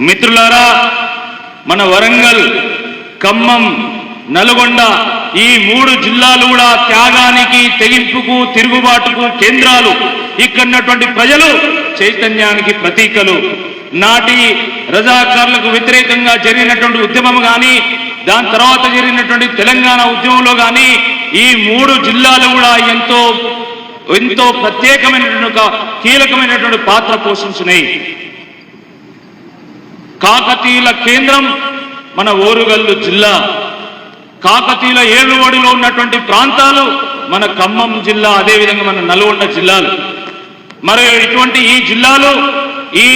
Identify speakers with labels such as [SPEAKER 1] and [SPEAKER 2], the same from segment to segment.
[SPEAKER 1] మిత్రులారా మన వరంగల్ ఖమ్మం నల్గొండ ఈ మూడు జిల్లాలు కూడా త్యాగానికి తెగింపుకు తిరుగుబాటుకు కేంద్రాలు. ఇక్కడున్నటువంటి ప్రజలు చైతన్యానికి ప్రతీకలు. నాటి రజాకారులకు వ్యతిరేకంగా జరిగినటువంటి ఉద్యమం కానీ దాని తర్వాత జరిగినటువంటి తెలంగాణ ఉద్యమంలో కానీ ఈ మూడు జిల్లాలు కూడా ఎంతో ఎంతో ప్రత్యేకమైనటువంటి ఒక కీలకమైనటువంటి పాత్ర పోషించినాయి. కాకతీయుల కేంద్రం మన ఓరుగల్లు జిల్లా. కాకతీయుల ఏలుబడిలో ఉన్నటువంటి ప్రాంతాలు మన ఖమ్మం జిల్లా అదేవిధంగా మన నల్గొండ జిల్లాలు. మరి ఇటువంటి ఈ జిల్లాలో ఈ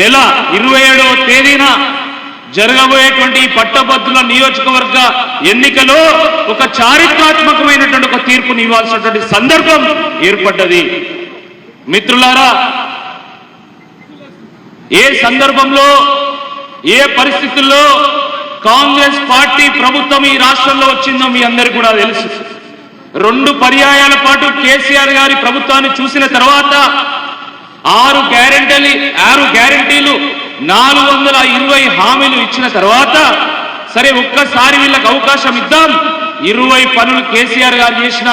[SPEAKER 1] నెల ఇరవై ఏడవ తేదీన జరగబోయేటువంటి ఈ పట్టభద్రుల నియోజకవర్గ ఎన్నికలో ఒక చారిత్రాత్మకమైనటువంటి ఒక తీర్పుని ఇవ్వాల్సినటువంటి సందర్భం ఏర్పడ్డది. మిత్రులారా ఏ సందర్భంలో ఏ పరిస్థితుల్లో కాంగ్రెస్ పార్టీ ప్రభుత్వం ఈ రాష్ట్రంలో వచ్చిందో మీ అందరికీ కూడా తెలుసు. రెండు పర్యాయాల పాటు కేసీఆర్ గారి ప్రభుత్వాన్ని చూసిన తర్వాత ఆరు గ్యారెంటీలు ఆరు గ్యారెంటీలు నాలుగు వందల ఇరవై హామీలు ఇచ్చిన తర్వాత సరే ఒక్కసారి వీళ్ళకి అవకాశం ఇద్దాం. ఇరవై పనులు కేసీఆర్ గారు చేసిన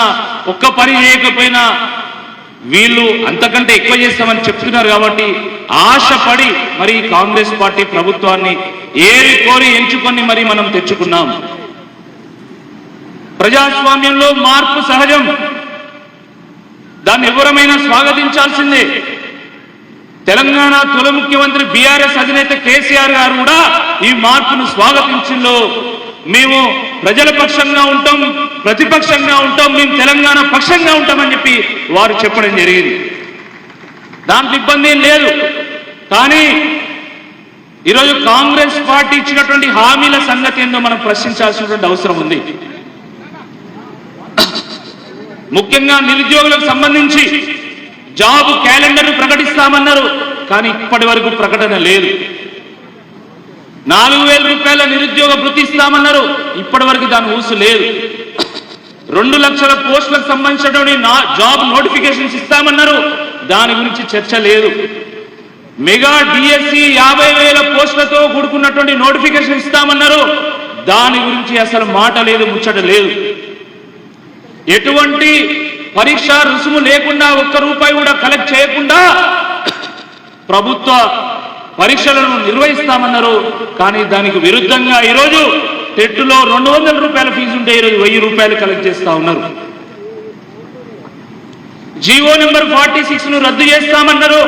[SPEAKER 1] ఒక్క పని చేయకపోయినా వీళ్ళు అంతకంటే ఎక్కువ చేస్తామని చెప్తున్నారు కాబట్టి ఆశపడి మరి కాంగ్రెస్ పార్టీ ప్రభుత్వాన్ని ఏరి కోరి ఎంచుకొని మరి మనం తెచ్చుకున్నాం. ప్రజాస్వామ్యంలో మార్పు సహజం. దాన్ని ఎవరమైనా స్వాగతించాల్సిందే. తెలంగాణ తొలి ముఖ్యమంత్రి బీఆర్ఎస్ అధినేత కేసీఆర్ గారు కూడా ఈ మార్పును స్వాగతించిందో మేము ప్రజల పక్షంగా ఉంటాం ప్రతిపక్షంగా ఉంటాం మేము తెలంగాణ పక్షంగా ఉంటామని చెప్పి వారు చెప్పడం జరిగింది. దాంట్లో ఇబ్బంది ఏం లేదు. కానీ ఈరోజు కాంగ్రెస్ పార్టీ ఇచ్చినటువంటి హామీల సంగతి ఏందో మనం ప్రశ్నించాల్సినటువంటి అవసరం ఉంది. ముఖ్యంగా నిరుద్యోగులకు సంబంధించి జాబ్ క్యాలెండర్ ప్రకటిస్తామన్నారు కానీ ఇప్పటి వరకు ప్రకటన లేదు. నాలుగు వేల రూపాయల నిరుద్యోగ వృత్తి ఇస్తామన్నారు. ఇప్పటి వరకు దాని ఊసు లేదు. రెండు లక్షల పోస్టులకు సంబంధించినటువంటి నా జాబ్ నోటిఫికేషన్స్ ఇస్తామన్నారు. దాని గురించి చర్చ లేదు. మెగా డిఎస్సి యాభై వేల పోస్టులతో కూడుకున్నటువంటి నోటిఫికేషన్ ఇస్తామన్నారు. దాని గురించి అసలు మాట లేదు ముచ్చట లేదు. ఎటువంటి పరీక్ష రుసుము లేకుండా ఒక్క రూపాయి కూడా కలెక్ట్ చేయకుండా ప్రభుత్వ పరీక్షలను నిర్వహిస్తామన్నారు. కానీ దానికి విరుద్ధంగా ఈరోజు టెట్టులో రెండు వందల రూపాయల ఫీజు ఉంటే ఈరోజు వెయ్యి రూపాయలు కలెక్ట్ చేస్తా ఉన్నారు. జీవో నెంబర్ ఫార్టీ సిక్స్ను రద్దు చేస్తామన్నారు.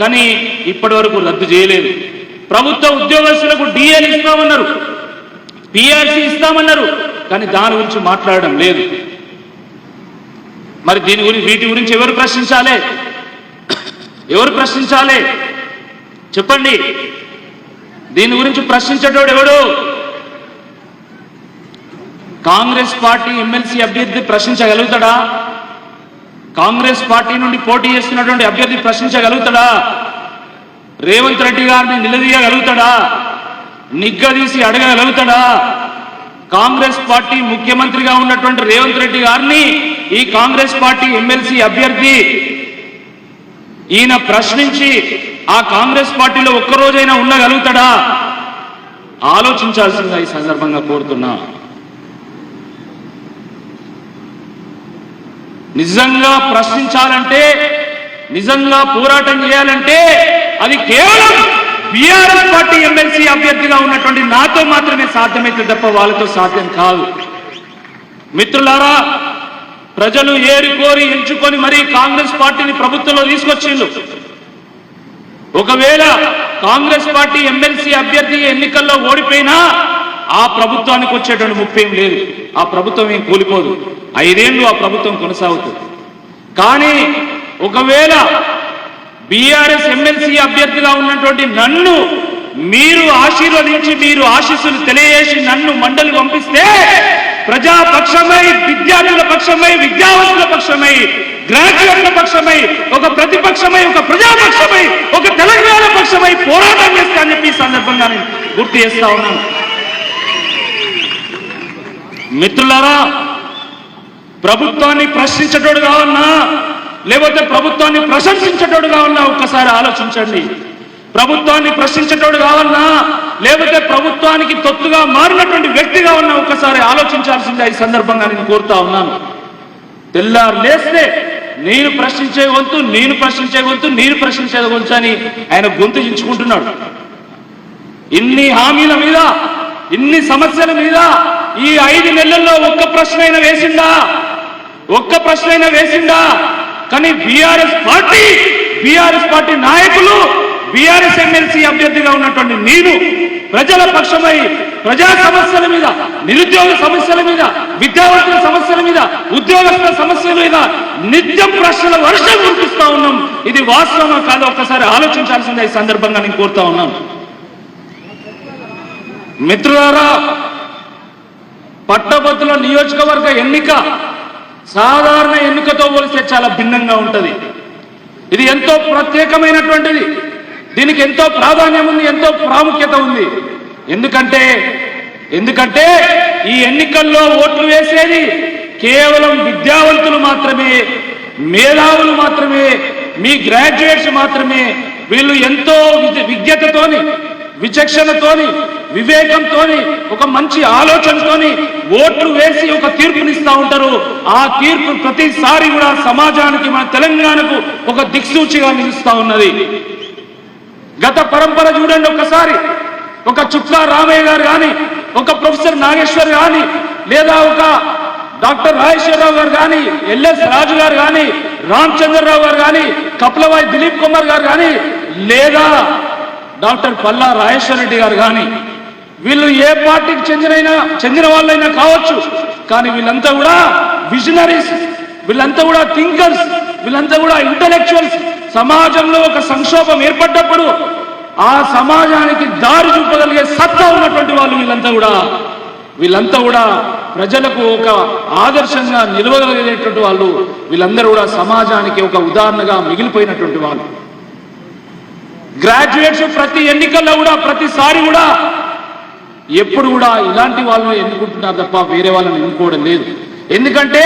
[SPEAKER 1] కానీ ఇప్పటి వరకు రద్దు చేయలేదు. ప్రభుత్వ ఉద్యోగస్తులకు డిఎల్ ఇస్తామన్నారు. పిఆర్సీ ఇస్తామన్నారు. కానీ దాని గురించి మాట్లాడడం లేదు. మరి దీని గురించి వీటి గురించి ఎవరు ప్రశ్నించాలి? ఎవరు ప్రశ్నించాలి? చెప్పండి. దీని గురించి ప్రశ్నించేటోడు ఎవడు? కాంగ్రెస్ పార్టీ ఎమ్మెల్సీ అభ్యర్థి ప్రశ్నించగలుగుతాడా? కాంగ్రెస్ పార్టీ నుండి పోటీ చేస్తున్నటువంటి అభ్యర్థి ప్రశ్నించగలుగుతాడా? రేవంత్ రెడ్డి గారిని నిలదీయగలుగుతాడా? నిగ్గదీసి అడగగలుగుతాడా? కాంగ్రెస్ పార్టీ ముఖ్యమంత్రిగా ఉన్నటువంటి రేవంత్ రెడ్డి గారిని ఈ కాంగ్రెస్ పార్టీ ఎమ్మెల్సీ అభ్యర్థి ఈయన ప్రశ్నించి ఆ కాంగ్రెస్ పార్టీలో ఒక్కరోజైనా ఉండగలుగుతాడా? ఆలోచించాల్సిందిగా ఈ సందర్భంగా కోరుతున్నా. నిజంగా ప్రశ్నించాలంటే నిజంగా పోరాటం చేయాలంటే అది కేవలం బీఆర్ఎస్ పార్టీ ఎమ్మెల్సీ అభ్యర్థిగా ఉన్నటువంటి నాతో మాత్రమే సాధ్యమైతే తప్ప వాళ్ళతో సాధ్యం కాదు. మిత్రులారా ప్రజలు ఏరి కోరి ఎంచుకొని మరీ కాంగ్రెస్ పార్టీని ప్రభుత్వంలో తీసుకొచ్చిండు ఒకవేళ కాంగ్రెస్ పార్టీ ఎమ్మెల్సీ అభ్యర్థి ఎన్నికల్లో ఓడిపోయినా ఆ ప్రభుత్వానికి వచ్చేటువంటి ముప్పేం లేదు. ఆ ప్రభుత్వం ఏం కూలిపోదు. ఐదేళ్ళు ఆ ప్రభుత్వం కొనసాగుతుంది. కానీ ఒకవేళ బీఆర్ఎస్ ఎమ్మెల్సీ అభ్యర్థిగా ఉన్నటువంటి నన్ను మీరు ఆశీర్వదించి మీరు ఆశీస్సులు తెలియజేసి నన్ను మండలి పంపిస్తే ప్రజాపక్షమై విద్యార్థుల పక్షమై విద్యావంతుల పక్షమై గ్రాడ్యుయేట్ల పక్షమై ఒక ప్రతిపక్షమై ఒక ప్రజాపక్షమై ఒక తెలంగాణ పక్షమై పోరాటం చేస్తా అని చెప్పి సందర్భంగా నేను గుర్తు చేస్తా ఉన్నాను. మిత్రులారా ప్రభుత్వాన్ని ప్రశ్నించేటోడు కావన్నా లేకపోతే ప్రభుత్వాన్ని ప్రశంసించేటోడు కావన్నా ఒక్కసారి ఆలోచించండి. ప్రభుత్వాన్ని ప్రశ్నించేటోడు కావన్నా లేకపోతే ప్రభుత్వానికి తొత్తుగా మారినటువంటి వ్యక్తిగా ఉన్నా ఒక్కసారి ఆలోచించాల్సిందే ఈ సందర్భంగా నేను కోరుతా ఉన్నాను. తెల్లారు లేస్తే నేను ప్రశ్నించే వంతు నేను ప్రశ్నించే వంతు నేను ప్రశ్నించే వంతు అని ఆయన గొంతు చించుకుంటున్నాడు. ఇన్ని హామీల మీద ఇన్ని సమస్యల మీద ఈ ఐదు నెలల్లో ఒక్క ప్రశ్న అయినా వేసిందా? ఒక్క ప్రశ్న అయినా వేసిందా? కానీ బీఆర్ఎస్ పార్టీ బీఆర్ఎస్ పార్టీ నాయకులు బీఆర్ఎస్ ఎమ్మెల్సీ అభ్యర్థిగా ఉన్నటువంటి నేను ప్రజల పక్షమై ప్రజా సమస్యల మీద నిరుద్యోగ సమస్యల మీద విద్యావంతుల సమస్యల మీద ఉద్యోగస్తుల సమస్యల మీద నిత్యం ప్రశ్నల వర్షం కురిపిస్తా ఉన్నాం. ఇది వాస్తవమా కాదు ఒక్కసారి ఆలోచించాల్సిందే ఈ సందర్భంగా నేను కోరుతా ఉన్నాను. మిత్రులారా పట్టభద్రుల నియోజకవర్గ ఎన్నిక సాధారణ ఎన్నికతో పోలిస్తే చాలా భిన్నంగా ఉంటది. ఇది ఎంతో ప్రత్యేకమైనటువంటిది. దీనికి ఎంతో ప్రాధాన్యం ఉంది ఎంతో ప్రాముఖ్యత ఉంది. ఎందుకంటే ఎందుకంటే ఈ ఎన్నికల్లో ఓట్లు వేసేది కేవలం విద్యావంతులు మాత్రమే మేధావులు మాత్రమే మీ గ్రాడ్యుయేట్స్ మాత్రమే. వీళ్ళు ఎంతో విజ్ఞతతోని విచక్షణతోని వివేకంతోని ఒక మంచి ఆలోచనతోని ఓట్లు వేసి ఒక తీర్పునిస్తా ఉంటారు. ఆ తీర్పు ప్రతిసారి కూడా సమాజానికి మన తెలంగాణకు ఒక దిక్సూచిగా నిలుస్తా ఉన్నది. గత పరంపర చూడండి ఒకసారి. ఒక చుక్కా రామయ్య గారు కానీ ఒక ప్రొఫెసర్ నాగేశ్వర్ కానీ లేదా ఒక డాక్టర్ రాజేశ్వరరావు గారు కానీ ఎల్ఎస్ రాజు గారు కానీ రామచంద్రరావు గారు కానీ కపిలవాయి దిలీప్ కుమార్ గారు కానీ లేదా డాక్టర్ పల్లా రాజేశ్వర రెడ్డి గారు కానీ వీళ్ళు ఏ పార్టీకి చెందినైనా చెందిన వాళ్ళైనా కావచ్చు. కానీ వీళ్ళంతా కూడా విజనరీస్ వీళ్ళంతా కూడా థింకర్స్ వీళ్ళంతా కూడా ఇంటలెక్చువల్స్ సమాజంలో ఒక సంక్షోభం ఏర్పడ్డప్పుడు ఆ సమాజానికి దారి చూపగలిగే సత్తా ఉన్నటువంటి వాళ్ళు వీళ్ళంతా కూడా. వీళ్ళంతా కూడా ప్రజలకు ఒక ఆదర్శంగా నిలవగలిగేటువంటి వాళ్ళు. వీళ్ళందరూ కూడా సమాజానికి ఒక ఉదాహరణగా మిగిలిపోయినటువంటి వాళ్ళు. గ్రాడ్యుయేట్స్ ప్రతి ఎన్నికల్లో కూడా ప్రతిసారి కూడా ఎప్పుడు కూడా ఇలాంటి వాళ్ళని ఎన్నుకుంటున్నారు తప్ప వేరే వాళ్ళని ఎన్నుకోవడం లేదు. ఎందుకంటే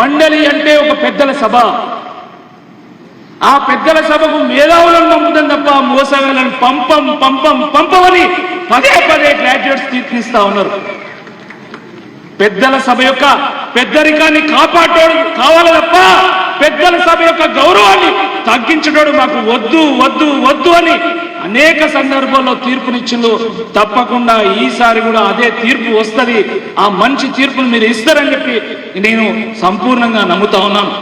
[SPEAKER 1] మండలి అంటే ఒక పెద్దల సభ. ఆ పెద్దల సభకు మేధావులను పంపుతాం తప్ప మోసగాళ్ళని పంపం పంపం పంపమని పదే పదే గ్రాడ్యుయేట్స్ తీర్పిస్తా ఉన్నారు. పెద్దల సభ యొక్క పెద్దరికాన్ని కాపాడేవాడు కావాలి తప్ప పెద్దల సభ యొక్క గౌరవాన్ని తగ్గించడం మాకు వద్దు వద్దు వద్దు అని అనేక సందర్భాల్లో తీర్పునిచ్చిండు. తప్పకుండా ఈసారి కూడా అదే తీర్పు వస్తుంది. ఆ మంచి తీర్పును మీరు ఇస్తారని చెప్పి నేను సంపూర్ణంగా నమ్ముతా ఉన్నాను.